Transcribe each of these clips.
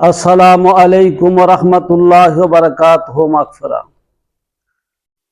আসসালামু আলাইকুম রহমতুল্লাহ বারকাত মাগফিরা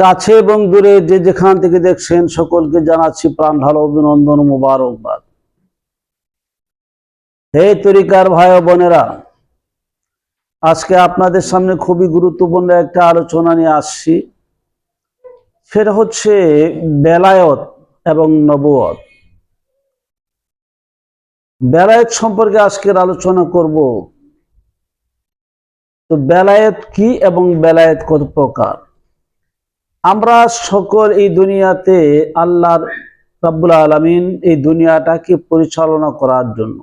কাছে এবং দূরে যে যেখান থেকে দেখছেন সকলকে জানাচ্ছি প্রাণ ঢালো অভিনন্দন মুবারকবাদ। হে তরিকার ভাই বোনেরা, আজকে আপনাদের সামনে খুবই গুরুত্বপূর্ণ একটা আলোচনা নিয়ে আসছি। সেটা হচ্ছে বেলায়ত এবং নবুয়ত বেলায়ত সম্পর্কে আজকের আলোচনা করব তো বেলায়েত কি এবং বেলায়েত কত প্রকার? আমরা সকল এই দুনিয়াতে আল্লাহর রাব্বুল আলামিন এই দুনিয়াটাকে পরিচালনা করার জন্য।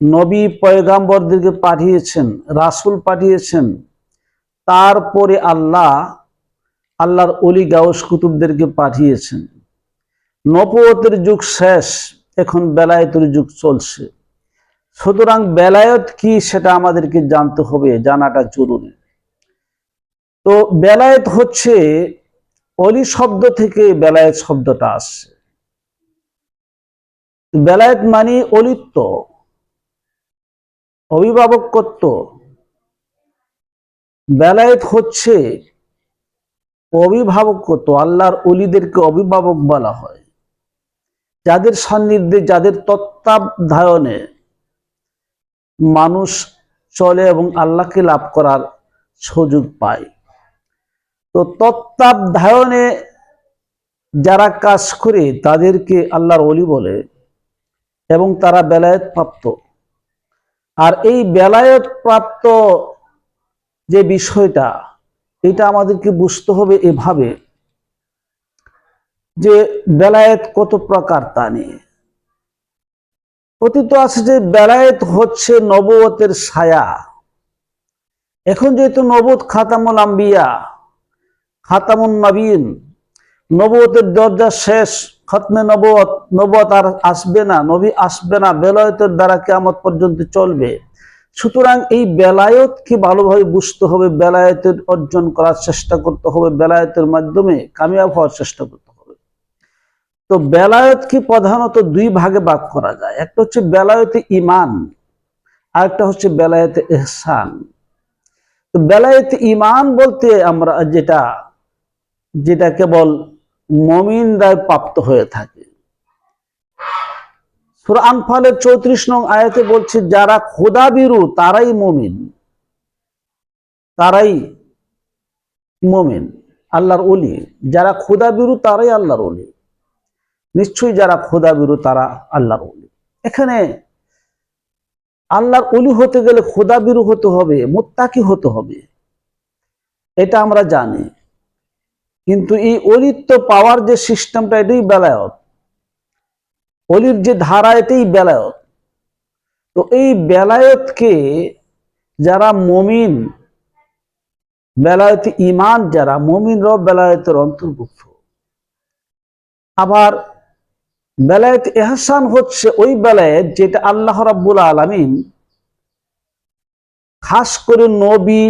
নবী পয়গাম্বরদেরকে পাঠিয়েছেন, রাসূল পাঠিয়েছেন। তারপরে আল্লাহ আল্লাহর অলি গাউস কুতুবদেরকে পাঠিয়েছেন। নপতের যুগ শেষ, এখন বেলায়েতের যুগ চলছে। সুতরাং বেলায়েত কি সেটা আমাদেরকে জানতে হবে, জানাটা জরুরি। তো বেলায়েত হচ্ছে অলি শব্দ থেকে বেলায়েত শব্দটা আসছে। বেলায়েত মানে অলিত্ব, অভিভাবকত্ব। বেলায়েত হচ্ছে অভিভাবকত্ব, আল্লাহর অলিদেরকে অভিভাবক বলা হয়। যাদের সান্নিধ্যে, যাদের তত্ত্বাবধায়নে মানুষ চলে এবং আল্লাহকে লাভ করার সুযোগ পায়। তো তত্ত্বাবধায়নে যারা কাজ করে, তাদেরকে আল্লাহর অলি বলে এবং তারা বেলায়ত প্রাপ্ত আর এই বেলায়ত প্রাপ্ত যে বিষয়টা, এটা আমাদেরকে বুঝতে হবে এভাবে যে বেলায়েত কত প্রকার তা নিয়ে। অতীত আছে যে বেলায়েত হচ্ছে নবতের ছায়া। এখন যেহেতু নবত খাতামুল আম্বিয়া, খাতামুন নবীন নবতের দরজা শেষ, খতমে নবত নবত আর আসবে না, নবী আসবে না, বেলায়তের দ্বারা কেমন পর্যন্ত চলবে। সুতরাং এই বেলায়তকে ভালোভাবে বুঝতে হবে? বেলায়তের অর্জন করার চেষ্টা করতে হবে, বেলায়তের মাধ্যমে কামিয়াব হওয়ার চেষ্টা করতে তো বেলায়েতকে প্রধানত দুই ভাগে ভাগ করা যায়? একটা হচ্ছে বেলায়েতে ইমান আর একটা হচ্ছে বেলায়েতে এহসান। তো বেলায়েতে ইমান বলতে আমরা যেটা যেটা কেবল মমিনরাই প্রাপ্ত হয়ে থাকে। সুরা আনফালের চৌত্রিশ নং আয়াতে বলছে, যারা খোদা বিরু তারাই মমিন তারাই মমিন, আল্লাহর অলি যারা খোদা বিরু তারাই আল্লাহর অলি নিশ্চয়ই যারা খোদা বিরু তারা আল্লাহর অলি এখানে আল্লাহর অলি হতে গেলে খোদা বিরু হতে হবে, মোত্তাকি হতে হবে। এটা আমরা জানি। কিন্তু এই অলিত্ব পাওয়ার যে সিস্টেমটা, এটাই বেলায়ত। অলির যে ধারা, এটাই বেলায়ত। তো এই বেলায়তকে যারা মমিন, বেলায়ত ইমান যারা, মমিনরাও বেলায়তের অন্তর্ভুক্ত। আবার বেলায়েত এহসান হচ্ছে ওই বেলায়েত যেটা আল্লাহ রাব্বুল আলামিন খাস করে নবী,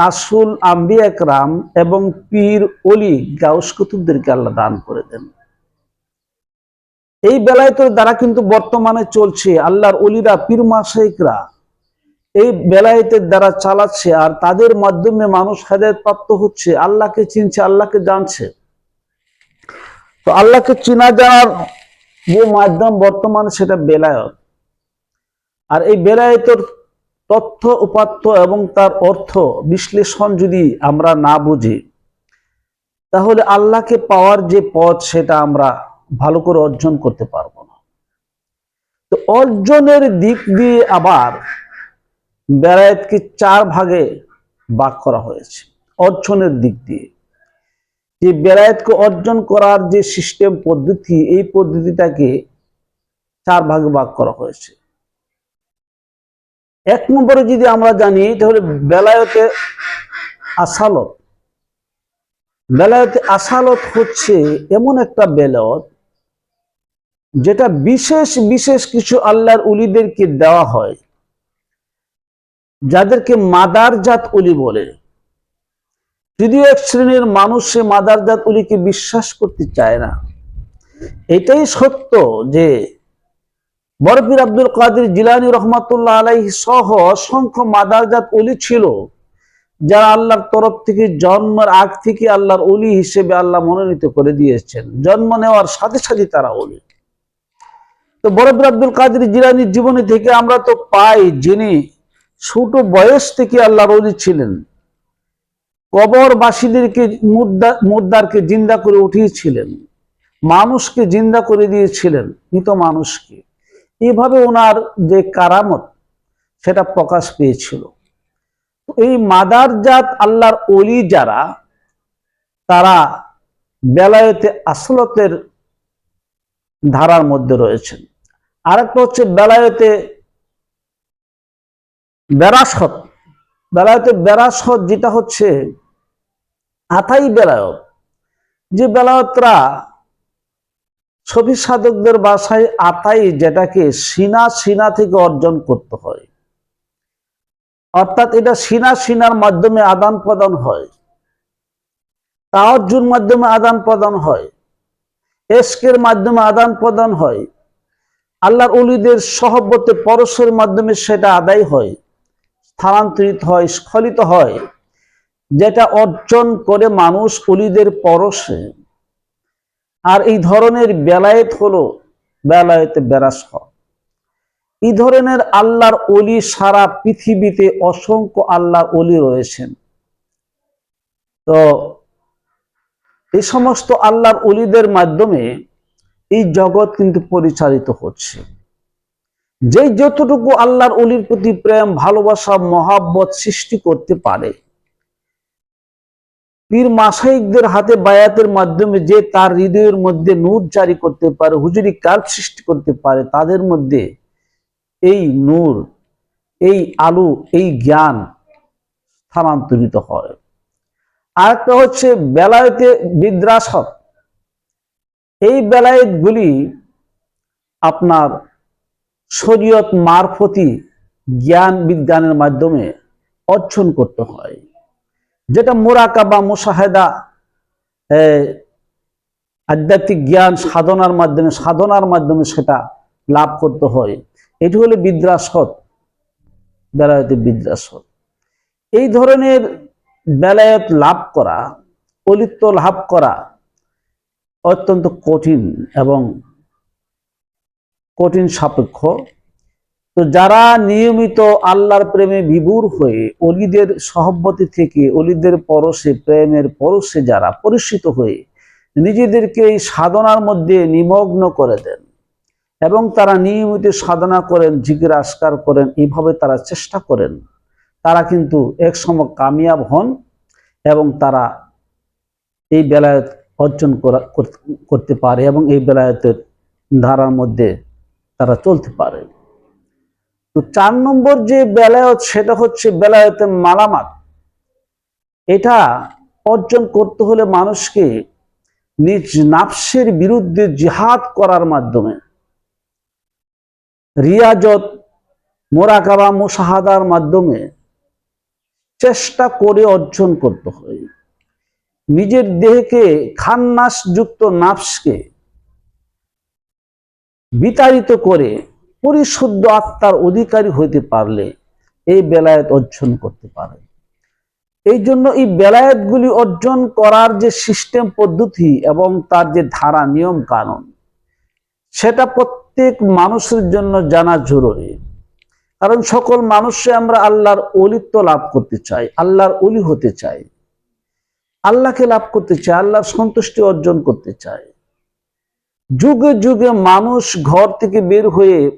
রাসুল আম্বি একরাম এবং পীর অলি গাউস কুতুবদেরকে আল্লাহ দান করে দেন। এই বেলায়েতের দ্বারা কিন্তু বর্তমানে চলছে আল্লাহর অলিরা পীর মাসাইকরা এই বেলায়েতের দ্বারা চালাচ্ছে আর তাদের মাধ্যমে মানুষ হেদায়ত প্রাপ্ত হচ্ছে, আল্লাহকে চিনছে, আল্লাহকে জানছে। তো আল্লাহকে চিনা জানার যে মাধ্যম বর্তমান সেটা বেলায়ত। আর এই বেলায়েতের তথ্য, উপাত্ত এবং তার অর্থ বিশ্লেষণ যদি আমরা না বুঝি, তাহলে আল্লাহকে পাওয়ার যে পথ সেটা আমরা ভালো করে অর্জন করতে পারব না। তো অর্জনের দিক দিয়ে আবার বেলায়েতকে চার ভাগে ভাগ করা হয়েছে, অর্জনের দিক দিয়ে। যে বেলায়েতকে অর্জন করার যে সিস্টেম পদ্ধতি, এই পদ্ধতিটাকে চার ভাগে ভাগ করা হয়েছে। এক নম্বরে যদি আমরা জানি তাহলে বেলায়তে আসালত। বেলায়তে আসালত হচ্ছে এমন একটা বেলায়ত, যেটা বিশেষ বিশেষ কিছু আল্লাহর উলিদেরকে দেওয়া হয়, যাদেরকে মাদারজাত উলি বলে। যদিও এক শ্রেণির মানুষ সে মাদারজাত উলিকে বিশ্বাস করতে চায় না। এটাই সত্য যে বরফির আব্দুল কাদের জিলানি রহমাতুল্লাহ আলাইহি সহ অসংখ্য মাদারজাত অলি ছিল, যারা আল্লাহর তরফ থেকে জন্মের আগ থেকে আল্লাহর অলি হিসেবে আল্লাহ মনোনীত করে দিয়েছেন। জন্ম নেওয়ার সাথে সাথে তারা অলি তো বরফির আব্দুল কাদির জিলানির জীবনী থেকে আমরা তো পাই যিনি ছোট বয়স থেকে আল্লাহর অলি ছিলেন। কবরবাসীদেরকে মুদ্রা মুদ্রারকে জিন্দা করে উঠিয়েছিলেন। মানুষকে জিন্দা করে দিয়েছিলেন মৃত মানুষকে। এভাবে ওনার যে কারামত, সেটা প্রকাশ পেয়েছিল। এই মাদারজাত আল্লাহর অলি যারা, তারা বেলায়েতে আসলতের ধারার মধ্যে রয়েছেন। আরেকটা হচ্ছে বেলায়েতে বেরাসত। বেলায়েতে বেরাসত যেটা হচ্ছে, আথাই বেলায়ত। যে বেলায়তরা ছবি সাধকদের বাসায় আতাই যেটাকে সিনা সিনা থেকে অর্জন করতে হয়। অর্থাৎ এটা সিনা সিনার মাধ্যমে আদান প্রদান হয়। তাওয়াজ্জুর মাধ্যমে আদান প্রদান হয়। এস্কের মাধ্যমে আদান প্রদান হয়। আল্লাহর উলিদের সহবতে পরশের মাধ্যমে সেটা আদায় হয়। স্থানান্তরিত হয়, স্খলিত হয়, যেটা অর্জন করে মানুষ অলিদের পরশে। আর এই ধরনের বেলায়েত হলো বেলায়েতে বেরাস এই ধরনের আল্লাহর অলি সারা পৃথিবীতে অসংখ্য আল্লাহর অলি রয়েছেন। তো এই সমস্ত আল্লাহর অলিদের মাধ্যমে এই জগৎ কিন্তু পরিচালিত হচ্ছে। যে যতটুকু আল্লাহর অলির প্রতি প্রেম, ভালোবাসা, মহাব্বত সৃষ্টি করতে পারে। পীর মাসাইকদের হাতে বায়াতের মাধ্যমে যে তার হৃদয়ের মধ্যে নূর জারি করতে পারে, হুজুরি কাল সৃষ্টি করতে পারে, তাদের মধ্যে এই নূর, এই আলু, এই জ্ঞান স্থানান্তরিত হয়। আরেকটা হচ্ছে বেলায়েতে বিদ্রাসত এই বেলায়েতগুলি আপনার শরীয়ত মারফতি জ্ঞান বিজ্ঞানের মাধ্যমে অর্জন করতে হয়। যেটা মোরাকা বা মুশাহেদা আধ্যাত্মিক জ্ঞান সাধনার মাধ্যমে সাধনার মাধ্যমে সেটা লাভ করতে হয়। এটি হলো বিদ্রাসত, বেলায়তে বিদ্রাসত। এই ধরনের বেলায়ত লাভ করা, অলিত্ব লাভ করা অত্যন্ত কঠিন এবং কঠিন সাপেক্ষ। তো যারা নিয়মিত আল্লাহর প্রেমে বিভুর হয়ে অলিদের সহব্বতি থেকে অলিদের পরশে, প্রেমের পরশে যারা পরিচিত হয়ে নিজেদেরকে এই সাধনার মধ্যে নিমগ্ন করে দেন এবং তারা নিয়মিত সাধনা করেন, জিকির আসকার করেন এইভাবে তারা চেষ্টা করেন, তারা কিন্তু একসময় কামিয়াব হন এবং তারা এই বেলায়ত অর্জন করা, করতে পারে এবং এই বেলায়তের ধারার মধ্যে তারা চলতে পারে। তো চার নম্বর যে বেলায়ত, সেটা হচ্ছে বেলায়তে মালামাত এটা অর্জন করতে হলে মানুষকে নিজ নাফসের বিরুদ্ধে জিহাদ করার মাধ্যমে রিয়াজত, মোরাকাবা মুসাহাদার মাধ্যমে চেষ্টা করে অর্জন করতে হয়। নিজের দেহকে খান্নাস যুক্ত নাফসকে বিতাড়িত করে পরিশুদ্ধ আত্মার অধিকারী হইতে পারলে এই বেলায়েত অর্জন করতে পারে। এই জন্য এই বেলায়েতগুলি অর্জন করার যে সিস্টেম পদ্ধতি এবং তার যে ধারা, নিয়ম, কানুন, সেটা প্রত্যেক মানুষের জন্য জানা জরুরি। কারণ সকল মানুষে আমরা আল্লাহর অলিত্ব লাভ করতে চাই, আল্লাহর অলি হতে চাই, আল্লাহকে লাভ করতে চাই, আল্লাহর সন্তুষ্টি অর্জন করতে চাই। যুগে যুগে মানুষ ঘর থেকে বের হয়ে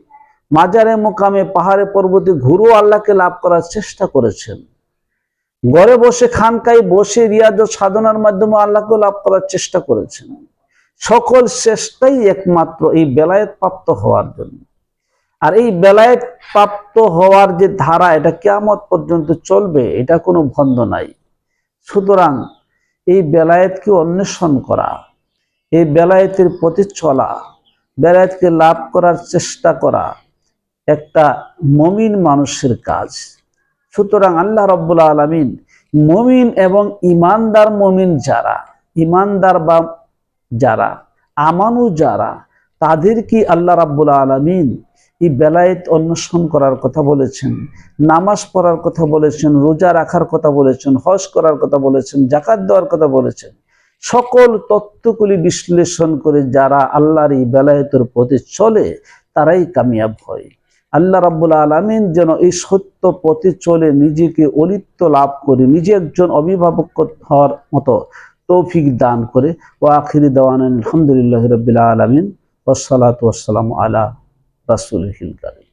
মাজারে মোকামে পাহাড়ে পর্বতে ঘুরো আল্লাহকে লাভ করার চেষ্টা করেছেন। ঘরে বসে খানকাই বসে রিয়াজ সাধনার মাধ্যমে আল্লাহকে লাভ করার চেষ্টা করেছেন। সকল চেষ্টাই একমাত্র এই বেলায়েত প্রাপ্ত হওয়ার জন্য। আর এই বেলায়েত প্রাপ্ত হওয়ার যে ধারা, এটা কেমত পর্যন্ত চলবে, এটা কোনো বন্ধ নাই। সুতরাং এই বেলায়েতকে অন্বেষণ করা এই বেলায়েতের প্রতি চলা বেলায়েতকে লাভ করার চেষ্টা করা একটা মমিন মানুষের কাজ। সুতরাং আল্লাহ রব্বুল আলমিন মমিন এবং ইমানদার মমিন যারা ইমানদার বা যারা, আমানু যারা তাদের কি আল্লাহ রাব্বুল আলমিন এই বেলায়েত অন্বেষণ করার কথা বলেছেন, নামাজ পড়ার কথা বলেছেন, রোজা রাখার কথা বলেছেন, হজ করার কথা বলেছেন জাকাত দেওয়ার কথা বলেছেন। সকল তত্ত্বগুলি বিশ্লেষণ করে যারা আল্লাহর এই বেলায়েতের পথে চলে, তারাই কামিয়াব হয়। আল্লাহ রাব্বুল আলামিন যেন এই সত্য পথে চলে, নিজেকে অলিত্ব লাভ করে, নিজে একজন অভিভাবক হওয়ার মতো তৌফিক দান করে। ও আখিরি দেওয়ান আলহামদুলিল্লাহ রবিল আলমিন। ওসালাত ওসালাম আলা রাসুল কারিম।